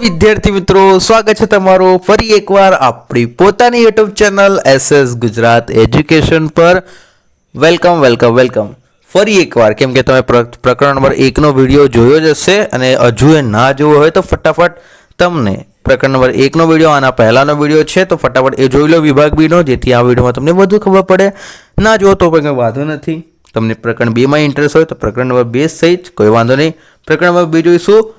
વિદ્યાર્થી મિત્રો, સ્વાગત છે તમારું ફરી એકવાર આપણી પોતાની YouTube channel SS Gujarat education પર. Welcome welcome welcome. ફરી એકવાર, કેમ કે તમે પ્ર- પ્રકરણ નંબર એકનો વીડિયો જોયો જ હશે અને હજુ એ ના જોવો હોય તો ફટાફટ તમને પ્રકરણ નંબર એકનો વીડિયો, આના પહેલાનો વીડિયો છે, તો ફટાફટ એ જોઈ લો વિભાગ બીનો, જેથી આ વિડીયોમાં તમને વધુ ખબર પડે. ના જુઓ તો પણ કંઈ વાંધો નથી. તમને પ્રકરણ બેમાં ઇન્ટરેસ્ટ હોય તો પ્રકરણ નંબર બે સહિત કોઈ વાંધો નહીં. પ્રકરણ નંબર બે જોઈશું.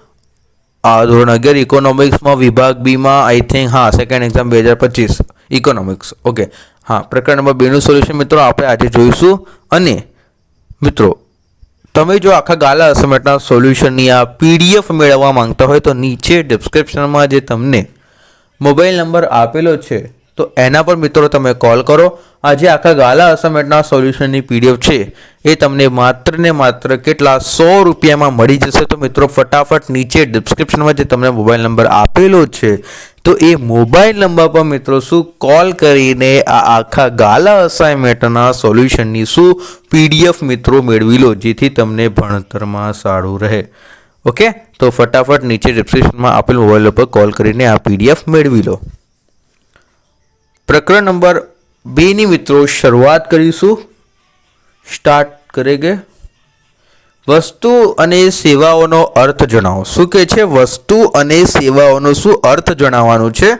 ધોરણ અગિયાર ઇકોનોમિક્સમાં વિભાગ બીમાં આઈ થિંક હા સેકન્ડ એક્ઝામ બે હજાર પચીસ. ઇકોનોમિક્સ ઓકે હા, પ્રકરણ નંબર બેનું સોલ્યુશન મિત્રો આપણે આજે જોઈશું. અને મિત્રો, તમે જો આખા ગાલા અસમેટના સોલ્યુશનની આ પીડીએફ મેળવવા માંગતા હોય તો નીચે ડિસ્ક્રિપ્શનમાં જે તમને મોબાઈલ નંબર આપેલો છે તો એના પર મિત્રો તમે કોલ કરો. આજે આખા ગાલા અસાઇનમેન્ટના સોલ્યુશનની પીડીએફ છે. એ તમને માત્ર ને માત્ર કેટલા સો રૂપિયામાં મળી જશે. તો મિત્રો ફટાફટ નીચે ડિસ્ક્રિપ્શનમાં જે તમને મોબાઈલ નંબર આપેલો છે, તો એ મોબાઈલ નંબર પર મિત્રો શું કોલ કરીને આ આખા ગાલા અસાઇનમેન્ટના સોલ્યુશનની શું પીડીએફ મિત્રો મેળવી લો જેથી તમને ભણતરમાં સારું રહે. ઓકે તો ફટાફટ નીચે ડિસ્ક્રિપ્શનમાં આપેલ મોબાઈલ પર કોલ કરીને આ પીડીએફ મેળવી લો. પ્રકરણ નંબર બેની મિત્રો શરૂઆત કરીશું. સ્ટાર્ટ કરેગે વસ્તુ અને સેવાઓનો અર્થ જણાવો. શું કહે છે? વસ્તુ અને સેવાઓનો શું અર્થ જણાવવાનું છે?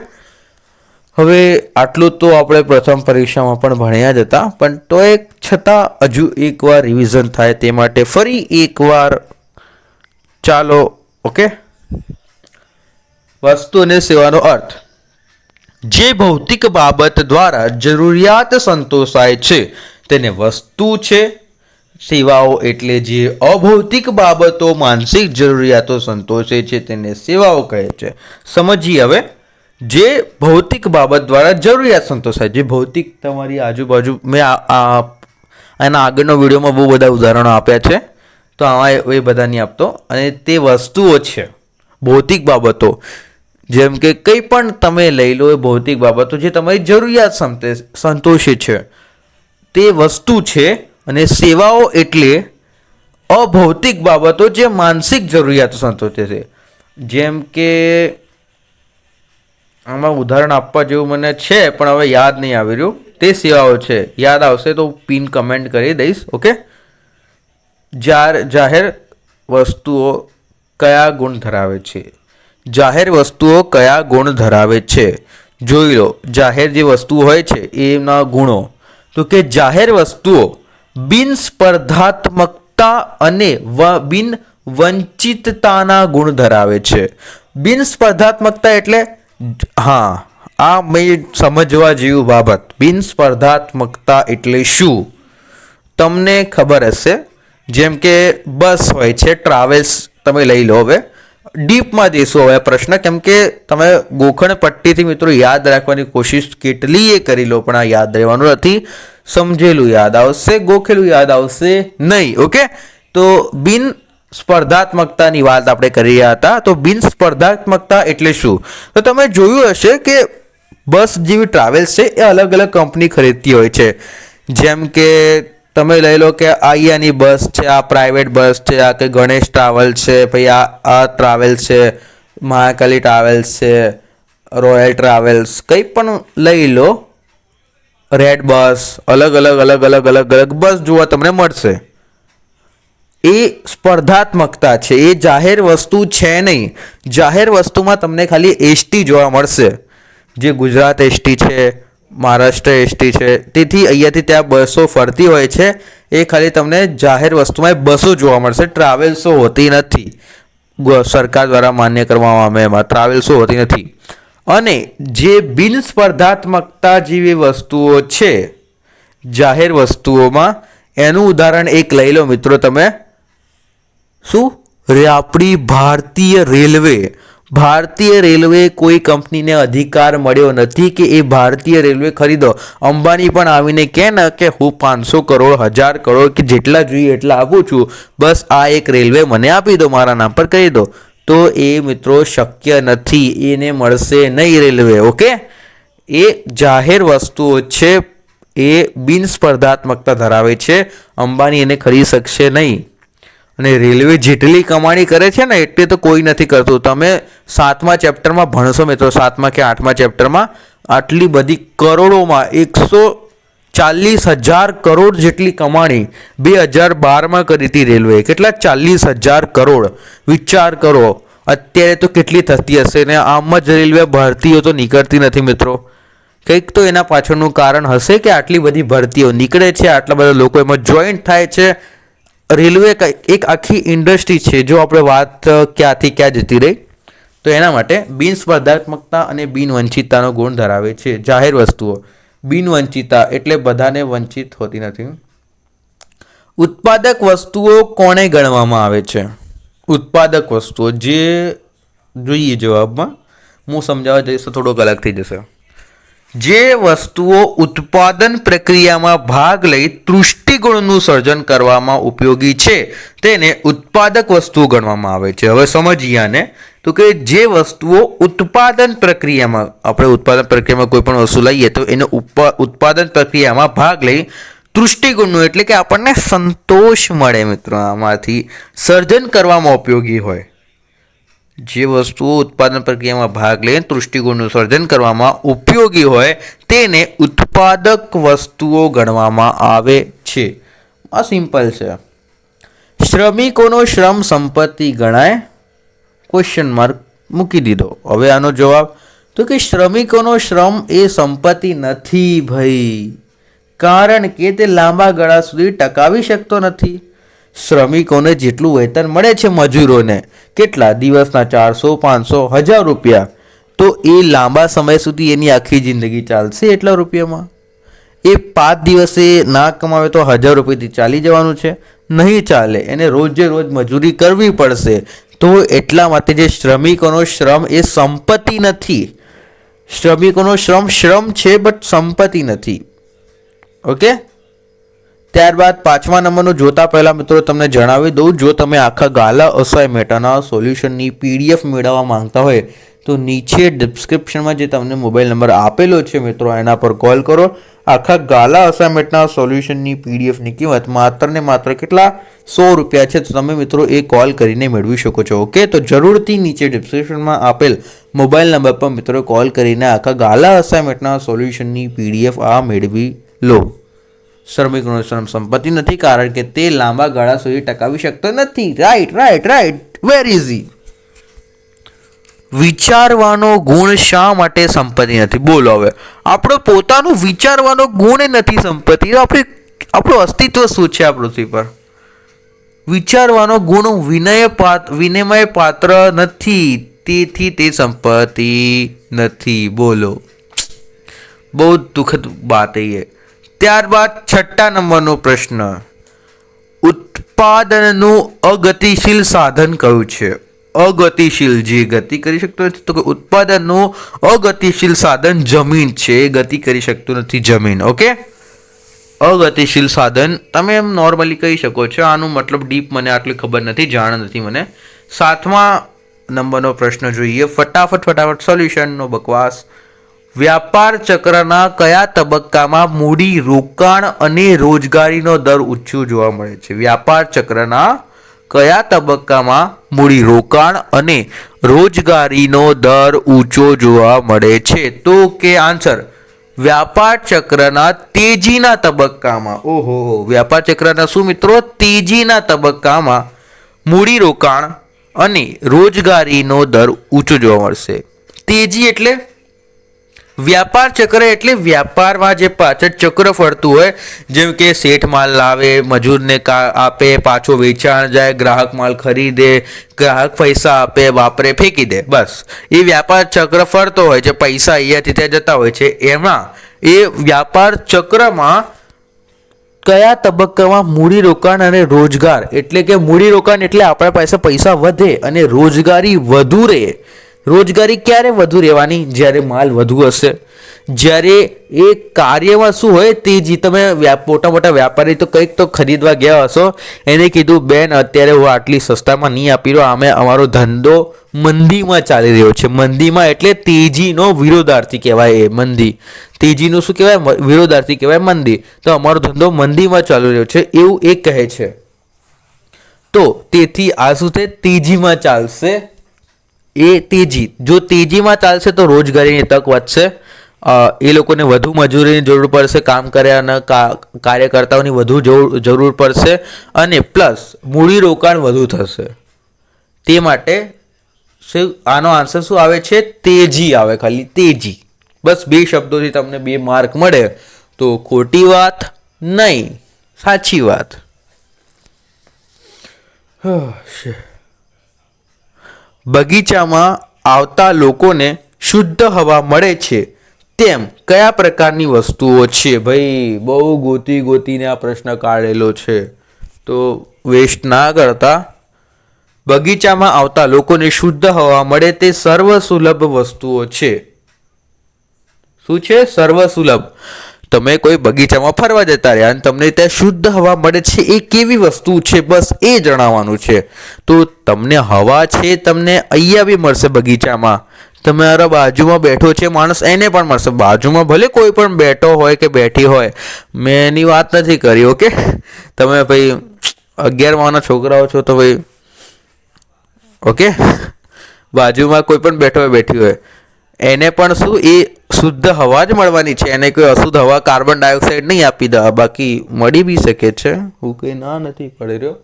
હવે આટલું તો આપણે પ્રથમ પરીક્ષામાં પણ ભણ્યા જ હતા. પણ તો એક છતાં હજુ એકવાર રિવિઝન થાય તે માટે ફરી એકવાર ચાલો ઓકે વસ્તુ અને સેવાનો અર્થ. જે ભૌતિક બાબત દ્વારા જરૂરિયાત સંતોષાય છે, તેને વસ્તુ છે. સેવાઓ એટલે જે અભૌતિક બાબતો માનસિક જરૂરિયાતો સંતોષે છે, તેને સેવાઓ કહે છે. સમજીએ હવે. જે ભૌતિક બાબત દ્વારા જરૂરિયાત સંતોષાય, જે ભૌતિક તમારી આજુબાજુ મેં એના આગળનો વિડીયોમાં બહુ બધા ઉદાહરણો આપ્યા છે. તો આમાં એ બધા નહીં આપતો. અને તે વસ્તુઓ છે, ભૌતિક બાબતો. જેમ કે કંઈ પણ તમે લઈ લો એ ભૌતિક બાબતો જે તમારી જરૂરિયાત સંતે- સંતોષે છે. તે વસ્તુ છે અને સેવાઓ એટલે અભૌતિક બાબતો જે માનસિક જરૂરિયાતો સંતોષે છે. જેમ કે આમાં ઉદાહરણ આપવા જેવું મને છે, પણ હવે યાદ નહીં આવી રહ્યું. તે સેવાઓ છે. યાદ આવશે તો પિન કમેન્ટ કરી દઈશ, ઓકે? જાર, જાહેર વસ્તુઓ કયા ગુણ ધરાવે છે? જાહેર વસ્તુઓ કયા ગુણ ધરાવે છે? જોઈ લો, જાહેર જે વસ્તુ હોય છે એના ગુણો. તો કે જાહેર વસ્તુઓ બિન સ્પર્ધાત્મકતા અને બિન વંચિતતાના ગુણ ધરાવે છે. બિન સ્પર્ધાત્મકતા એટલે, હા, આ મેં સમજવા જેવું બાબત. બિન સ્પર્ધાત્મકતા એટલે શું? તમને ખબર હશે, જેમ કે બસ હોય છે, ટ્રાવેલ્સ, તમે લઈ લો હવે. ડીપમાં જઈશું હવે પ્રશ્ન. કેમ કે તમે ગોખણ પટ્ટીથી મિત્રો યાદ રાખવાની કોશિશ કેટલી એ કરી લો, પણ આ યાદ રહેવાનું નથી. સમજેલું યાદ આવશે, ગોખેલું યાદ આવશે નહીં, ઓકે? તો બિન સ્પર્ધાત્મકતાની વાત આપણે કરી રહ્યા હતા. તો બિન સ્પર્ધાત્મકતા એટલે શું? તો તમે જોયું હશે કે બસ જેવી ટ્રાવેલ્સ છે એ અલગ અલગ કંપની ખરીદતી હોય છે. જેમ કે તમે લઈ લો કે અહીંયાની બસ છે, આ પ્રાઇવેટ બસ છે, આ કે ગણેશ ટ્રાવેલ છે, પછી આ આ ટ્રાવેલ્સ છે, મહાકાલી ટ્રાવેલ્સ છે રોયલ ટ્રાવેલ્સ કંઈ પણ લઈ લો રેડ બસ અલગ અલગ અલગ અલગ અલગ અલગ બસ જોવા તમને મળશે. એ સ્પર્ધાત્મકતા છે, એ જાહેર વસ્તુ છે નહીં. જાહેર વસ્તુમાં તમને ખાલી એસટી જોવા મળશે. જે ગુજરાત એસટી છે મહારાષ્ટ્ર એસટી છે. તેથી અહીંયાથી ત્યાં બસો ફરતી હોય છે. એ ખાલી તમને જાહેર વસ્તુમાં બસો જોવા મળશે. ટ્રાવેલ્સો હોતી નથી. સરકાર દ્વારા માન્ય કરવામાં આવે એમાં ટ્રાવેલ્સો હોતી નથી. અને જે બિન સ્પર્ધાત્મકતા જેવી વસ્તુઓ છે, જાહેર વસ્તુઓમાં, એનું ઉદાહરણ એક લઈ લો મિત્રો તમે. શું? આપણી ભારતીય રેલવે. ભારતીય રેલવે કોઈ કંપનીને અધિકાર મળ્યો નથી કે એ ભારતીય રેલવે ખરીદો. અંબાણી પણ આવીને કહે ને કે હું પાંચસો કરોડ, હજાર કરોડ કે જેટલા જોઈએ એટલા આપું છું. બસ આ એક રેલવે મને આપી દો, મારા નામ પર કરી દો. તો એ મિત્રો શક્ય નથી, એને મળશે નહીં રેલવે, ઓકે? એ જાહેર વસ્તુઓ છે, એ બિન સ્પર્ધાત્મકતા ધરાવે છે. અંબાણી એને ખરીદી શકશે નહીં. અને રેલવે જેટલી કમાણી કરે છે ને, એટલી તો કોઈ નથી કરતું. તમે સાતમા ચેપ્ટરમાં, ભણશો મિત્રો, સાતમા કે આઠમા ચેપ્ટરમાં, આટલી બધી કરોડોમાં એકસો ચાલીસ હજાર કરોડ જેટલી કમાણી બે હજાર બારમાં કરી હતી રેલવે કેટલા? ચાલીસ હજાર કરોડ. વિચાર કરો, અત્યારે તો કેટલી થતી હશે ને? આમ જ રેલવે ભરતીઓ તો નીકળતી નથી મિત્રો. કંઈક તો એના પાછળનું કારણ હશે કે આટલી બધી ભરતીઓ નીકળે છે, આટલા બધા લોકો એમાં જોઈન્ટ થાય છે રેલવે એક આખી ઇન્ડસ્ટ્રી છે જો આપણે વાત ક્યાંથી ક્યાં જતી રહી, તો એના માટે બિન સ્પર્ધાત્મકતા અને બિનવંચિતતાનો ગુણ ધરાવે છે જાહેર વસ્તુઓ. બિનવંચિતતા એટલે બધાને વંચિત હોતી નથી. ઉત્પાદક વસ્તુઓ કોને ગણવામાં આવે છે? ઉત્પાદક વસ્તુઓ, જે જોઈએ જવાબમાં, હું સમજાવવા જઈશ તો થોડોક અલગ થઈ જશે. જે વસ્તુઓ ઉત્પાદન પ્રક્રિયામાં ભાગ લઈ તૃષ્ટિગુણનું સર્જન કરવામાં ઉપયોગી છે, તેને ઉત્પાદક વસ્તુઓ ગણવામાં આવે છે. હવે સમજીએ આને. તો કે જે વસ્તુઓ ઉત્પાદન પ્રક્રિયામાં, આપણે ઉત્પાદન પ્રક્રિયામાં કોઈ પણ વસ્તુ લઈએ તો એને ઉત્પાદન પ્રક્રિયામાં ભાગ લઈ તૃષ્ટિગુણનું એટલે કે આપણને સંતોષ મળે મિત્રો આમાંથી. સર્જન કરવામાં ઉપયોગી હોય. જે વસ્તુઓ ઉત્પાદન પ્રક્રિયામાં ભાગ લઈને દૃષ્ટિકોણનું સર્જન કરવામાં ઉપયોગી હોય તેને ઉત્પાદક વસ્તુઓ ગણવામાં આવે છે. આ સિમ્પલ છે. શ્રમિકોનો શ્રમ સંપત્તિ ગણાય? ક્વેશ્ચન માર્ક મૂકી દીધો. હવે આનો જવાબ, તો કે શ્રમિકોનો શ્રમ એ સંપત્તિ નથી ભાઈ. કારણ કે તે લાંબા ગાળા સુધી ટકાવી શકતો નથી. શ્રમિકોને જેટલું વેતન મળે છે મજૂરોને, કેટલા દિવસના ચારસો, પાંચસો, હજાર રૂપિયા? તો એ લાંબા સમય સુધી એની આખી જિંદગી ચાલશે એટલા રૂપિયામાં? એ પાંચ દિવસે ના કમાવે તો હજાર રૂપિયાથી ચાલી જવાનું છે? નહીં ચાલે, એને રોજે રોજ મજૂરી કરવી પડશે. તો એટલા માટે જે શ્રમિકોનો શ્રમ એ સંપત્તિ નથી. શ્રમિકોનો શ્રમ શ્રમ છે, બટ સંપત્તિ નથી. ઓકે? ત્યારબાદ પાંચમા નંબરનું જોતા પહેલાં મિત્રો તમને જણાવી દઉં, જો તમે આખા ગાલા અસાઇનમેન્ટના સોલ્યુશનની પીડીએફ મેળવવા માંગતા હોય, તો નીચે ડિસ્ક્રિપ્શનમાં જે તમને મોબાઈલ નંબર આપેલો છે મિત્રો, એના પર કોલ કરો. આખા ગાલા અસાઇનમેન્ટના સોલ્યુશનની પીડીએફની કિંમત માત્ર ને માત્ર કેટલા? સો રૂપિયા છે. તો તમે મિત્રો એ કોલ કરીને મેળવી શકો છો. ઓકે? તો જરૂરથી નીચે ડિસ્ક્રિપ્શનમાં આપેલ મોબાઈલ નંબર પર મિત્રો કોલ કરીને આખા ગાલા અસાઇનમેન્ટના સોલ્યુશનની પીડીએફ આ મેળવી લો. શ્રમિકોનો શ્રમ સંપત્તિ નથી, કારણ કે તે લાંબા ગાળા સુધી ટકાવી શકતો નથી. Right right right very easy વિચારવાનો ગુણ શા માટે સંપત્તિ નથી? બોલો હવે. આપણો પોતાનું વિચારવાનો ગુણ નથી સંપત્તિ. તો આપણે, આપણું અસ્તિત્વ શું છે આ પૃથ્વી પર? વિચારવાનો ગુણ વિનય પાત્ર વિનિમય પાત્ર નથી. તેથી તે સંપત્તિ નથી. બોલો. બહુ દુઃખદ બાત એ ત્યારબાદ છઠ્ઠા નંબરનો પ્રશ્ન. ઉત્પાદનનું અગતિશીલ સાધન કયું છે? અગતિશીલ જે ગતિ કરી શકતો નથી, તો કે ઉત્પાદનનું અગતિશીલ સાધન જમીન છે, એ ગતિ કરી શકતું નથી જમીન, ઓકે? અગતિશીલ સાધન, તમે એમ નોર્મલી કહી શકો છો, આનું મતલબ ડીપ મને આટલી ખબર નથી, જાણ નથી મને. સાતમા નંબરનો પ્રશ્ન જોઈએ, ફટાફટ ફટાફટ સોલ્યુશનનો બકવાસ. વ્યાપાર ચક્રના કયા તબક્કામાં મૂડી રોકાણ અને રોજગારીનો દર ઊંચો જોવા મળે છે? વ્યાપાર ચક્રના કયા તબક્કામાં મૂડી રોકાણ અને રોજગારીનો દર ઊંચો જોવા મળે છે? તો કે આન્સર, વ્યાપાર ચક્રના તેજીના તબક્કામાં. ઓહો વ્યાપાર ચક્રના શું મિત્રો? તેજીના તબક્કામાં મૂડી રોકાણ અને રોજગારીનો દર ઊંચો જોવા મળશે. તેજી એટલે વ્યાપાર ચક્ર એટલે વ્યાપારમાં જે પાછળ ચક્ર ફરતું હોય, જેમ કે શેઠ માલ લાવે, મજૂરને કા આપે, પાછો વેચાણ જાય, ગ્રાહક માલ ખરીદે, ગ્રાહક પૈસા આપે, વાપરે, ફેંકી દે. બસ. એ વ્યાપાર ચક્ર ફરતો હોય છે, પૈસા અહીંયાથી ત્યાં જતા હોય છે. એમાં એ વ્યાપાર ચક્રમાં કયા તબક્કામાં મૂડી રોકાણ અને રોજગાર? એટલે કે મૂડી રોકાણ એટલે આપણા પાસે પૈસા વધે અને રોજગારી વધુ રહે. રોજગારી ક્યારે વધુ રહેવાની? જ્યારે માલ વધુ હશે. જ્યારે એ કાર્યમાં શું હોય તે જે તમે મોટા મોટા વ્યાપારી તો કંઈક તો ખરીદવા ગયા હશો. એને કીધું, બેન, અત્યારે હું આટલી સસ્તામાં નહીં આપી રહ્યો. અમે અમારો ધંધો મંદીમાં ચાલી રહ્યો છે. મંદીમાં એટલે તેજીનો વિરોધાર્થી કહેવાય એ મંદી. તેજીનું શું કહેવાય? વિરોધાર્થી કહેવાય મંદી. તો અમારો ધંધો મંદીમાં ચાલી રહ્યો છે એવું એ કહે છે. તો તેથી આ શું છે? તેજીમાં ચાલશે એ તેજી. જો તેજીમાં ચાલશે તો રોજગારીની તક વધશે. એ લોકોને વધુ મજૂરીની જરૂર પડશે, કામ કર્યાના કાર્યકર્તાઓની વધુ જરૂર પડશે અને પ્લસ મૂડીરોકાણ વધુ થશે. તે માટે શું, આનો આન્સર શું આવે છે? તેજી આવે ખાલી, તેજી. બસ બે શબ્દોથી તમને બે માર્ક મળે. તો ખોટી વાત નહીં, સાચી વાત. બગીચામાં આવતા લોકોને શુદ્ધ હવા મળે છે. તેમ કયા પ્રકારની વસ્તુઓ છે? ભાઈ, બહુ ગોતી ગોતીને આ પ્રશ્ન કાઢેલો છે. તો વેસ્ટ ના કરતા બગીચામાં આવતા લોકોને શુદ્ધ હવા મળે તે સર્વ સુલભ વસ્તુઓ છે. શું છે? સર્વ સુલભ તમે કોઈ બગીચામાં ફરવા જતા રહ્યા અને તમને ત્યાં શુદ્ધ હવા મળે છે, એ કેવી વસ્તુ છે? બસ એ જણાવવાનું છે. તો તમને હવા છે, તમને અહીંયા બી મળશે બગીચામાં. તમારા બાજુમાં બેઠો છે માણસ, એને પણ મળશે. બાજુમાં ભલે કોઈ પણ બેઠો હોય કે બેઠી હોય, મેં એની વાત નથી કરી, ઓકે? તમે ભાઈ અગિયાર માના છોકરાઓ છો તો ભાઈ, ઓકે? બાજુમાં કોઈ પણ બેઠો હોય, બેઠી હોય, એને પણ શું, એ શુદ્ધ હવા જ મળવાની છે. એને કોઈ અશુદ્ધ હવા કાર્બન ડાયોક્સાઇડ નહીં આપી દે. બાકી મળી બી શકે છે. હું કંઈ ના નથી પડી રહ્યો.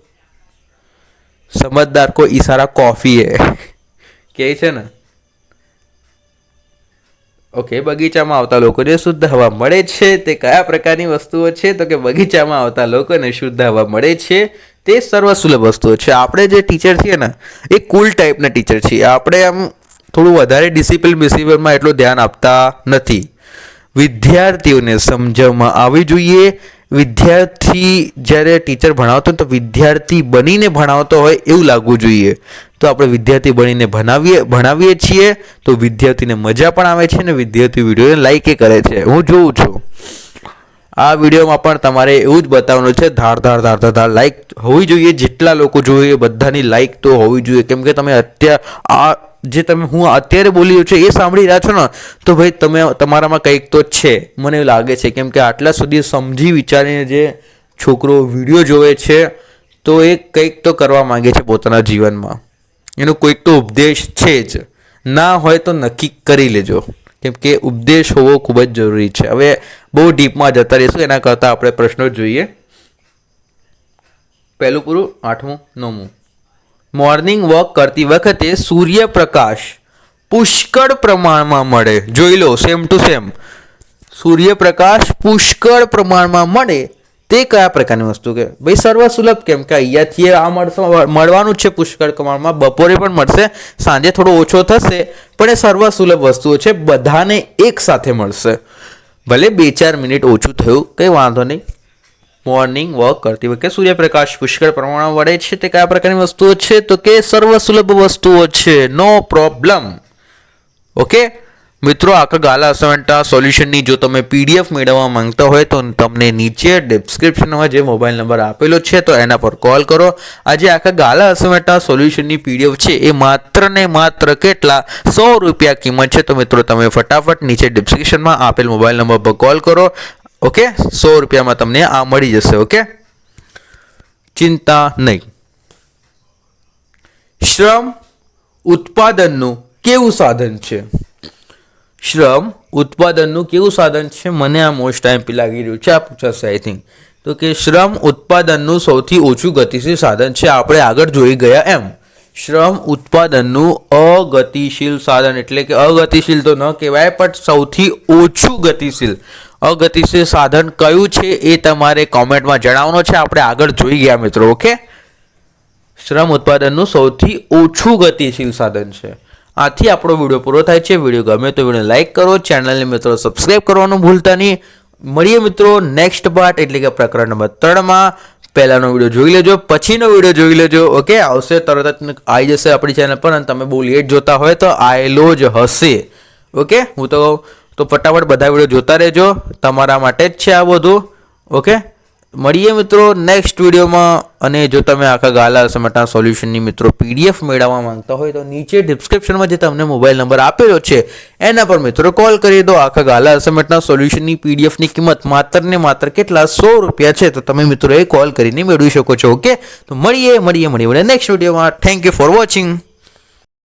સમજદાર કોઈ ઈશારા કોફી એ. કે છે ને? ઓકે, બગીચામાં આવતા લોકોને શુદ્ધ હવા મળે છે. તે કયા પ્રકારની વસ્તુઓ છે? તો કે બગીચામાં આવતા લોકોને શુદ્ધ હવા મળે છે. તે સર્વસુલભ વસ્તુઓ છે. આપણે જે ટીચર છીએ ને, એ કુલ ટાઈપના ટીચર છીએ. આપણે આમ થોડું વધારે ડિસિપ્લિન બિસિપ્લિનમાં એટલું ધ્યાન આપતા નથી. વિદ્યાર્થીઓને સમજવામાં આવવી જોઈએ. વિદ્યાર્થી જ્યારે ટીચર ભણાવતો તો વિદ્યાર્થી બનીને ભણાવતો હોય એવું લાગવું જોઈએ. તો આપણે વિદ્યાર્થી બનીને ભણાવીએ ભણાવીએ છીએ તો વિદ્યાર્થીને મજા પણ આવે છે અને વિદ્યાર્થી વિડીયોને લાઈકે કરે છે. હું જોઉં છું. આ વિડીયોમાં પણ તમારે એવું જ બતાવવાનું છે, ધાર ધાર ધાર ધાર ધાર લાઈક હોવી જોઈએ. જેટલા લોકો જોઈએ બધાની લાઈક તો હોવી જોઈએ. કેમ કે તમે અત્યારે, આ જે તમે હું અત્યારે બોલી રહ્યો છું એ સાંભળી રહ્યા છો ને, તો ભાઈ તમે તમારામાં કંઈક તો છે. મને એવું લાગે છે, કેમ કે આટલા સુધી સમજી વિચારીને જે છોકરો વીડિયો જોવે છે, તો એ કંઈક તો કરવા માંગે છે પોતાના જીવનમાં. એનો કોઈક તો ઉપદેશ છે જ. ના હોય તો નક્કી કરી લેજો. કેમ કે ઉપદેશ હોવો ખૂબ જ જરૂરી છે. હવે બહુ ડીપમાં જતા રહીશું, એના કરતાં આપણે પ્રશ્નો જોઈએ. પહેલું પૂરું, આઠમું, નવમું. મોર્નિંગ વોક કરતી વખતે સૂર્યપ્રકાશ પુષ્કળ પ્રમાણમાં મળે. જોઈ લો સેમ ટુ સેમ સૂર્યપ્રકાશ પુષ્કળ પ્રમાણમાં મળે. તે કયા પ્રકારની વસ્તુ કે? ભાઈ સર્વ સુલભ કેમ કે અહીંયાથી આ મળશે, મળવાનું છે પુષ્કળ પ્રમાણમાં. બપોરે પણ મળશે, સાંજે થોડો ઓછો થશે, પણ એ સર્વ સુલભ વસ્તુઓ છે, બધાને એક સાથે મળશે. ભલે બે ચાર મિનિટ ઓછું થયું, કંઈ વાંધો નહીં. મોર્નિંગ વોક કરતી વખતે સૂર્યપ્રકાશ પુષ્કળ પ્રમાણમાં વળે છે તે કયા પ્રકારની વસ્તુઓ છે? તો કે સર્વ સુલભ વસ્તુઓ છે. નો પ્રોબ્લેમ ઓકે મિત્રો, આખા ગાલા અસાઇનમેન્ટના સોલ્યુશનની જો તમે પીડીએફ મેળવવા માંગતા હોય તો તમને નીચે ડિસ્ક્રિપ્શનમાં જે મોબાઈલ નંબર આપેલો છે, તો એના પર કોલ કરો. આજે આખા ગાલા અસાઇનમેન્ટના સોલ્યુશનની પીડીએફ છે, એ માત્ર ને માત્ર કેટલા? સો રૂપિયા કિંમત છે. તો મિત્રો, તમે ફટાફટ નીચે ડિસ્ક્રિપ્શનમાં આપેલ મોબાઈલ નંબર પર કોલ કરો. ઓકે? સો રૂપિયામાં તમને આ મળી જશે, ઓકે? ચિંતા નહીં. શ્રમ ઉત્પાદનનું કેવું સાધન છે? શ્રમ ઉત્પાદનનું કેવું સાધન છે? મને આ મોસ્ટ ટાઈમ લાગી રહ્યું છે, આ પૂછાશે આઈ થિંક તો કે શ્રમ ઉત્પાદનનું સૌથી ઓછું ગતિશીલ સાધન છે, આપણે આગળ જોઈ ગયા એમ. શ્રમ ઉત્પાદનનું અગતિશીલ સાધન એટલે કે અગતિશીલ તો ન કહેવાય, પણ સૌથી ઓછું ગતિશીલ. અગતિશીલ સાધન કયું છે એ તમારે કોમેન્ટમાં જણાવવાનો છે. આપણે આગળ જોઈ ગયા મિત્રો, ઓકે? શ્રમ ઉત્પાદનનું સૌથી ઓછું ગતિશીલ સાધન છે. આથી આપણો વીડિયો પૂરો થાય છે. વીડિયો ગમે તો વીડિયો લાઇક કરો, ચેનલને મિત્રો સબસ્ક્રાઈબ કરવાનું ભૂલતા નહીં. મળીએ મિત્રો નેક્સ્ટ પાર્ટ એટલે કે પ્રકરણ નંબર ત્રણમાં. પહેલાનો વીડિયો જોઈ લેજો, પછીનો વીડિયો જોઈ લેજો, ઓકે? આવશે તરત જ આવી જશે આપણી ચેનલ પર અને તમે બહુ લેટ જોતા હોય તો આયલો જ હશે, ઓકે? હું તો તો ફટાફટ બધા વીડિયો જોતા રહેજો, તમારા માટે જ છે આ બધું, ઓકે? મળીએ મિત્રો નેક્સ્ટ વિડીયોમાં અને જો તમે આખા ગાલા અસમટના સોલ્યુશનની મિત્રો પીડીએફ મેળવવા માંગતા હોય તો નીચે ડિસ્ક્રિપ્શનમાં જે તમને મોબાઈલ નંબર આપેલો છે, એના પર મિત્રો કોલ કરી દો. આખા ગાલા અસમટના સોલ્યુશનની પીડીએફની કિંમત માત્ર ને માત્ર કેટલા? સો રૂપિયા છે. તો તમે મિત્રો એ કોલ કરીને મેળવી શકો છો ઓકે તો મળીએ મળીએ મળીએ. નેક્સ્ટ વિડીયોમાં થેન્ક યુ ફોર વોચિંગ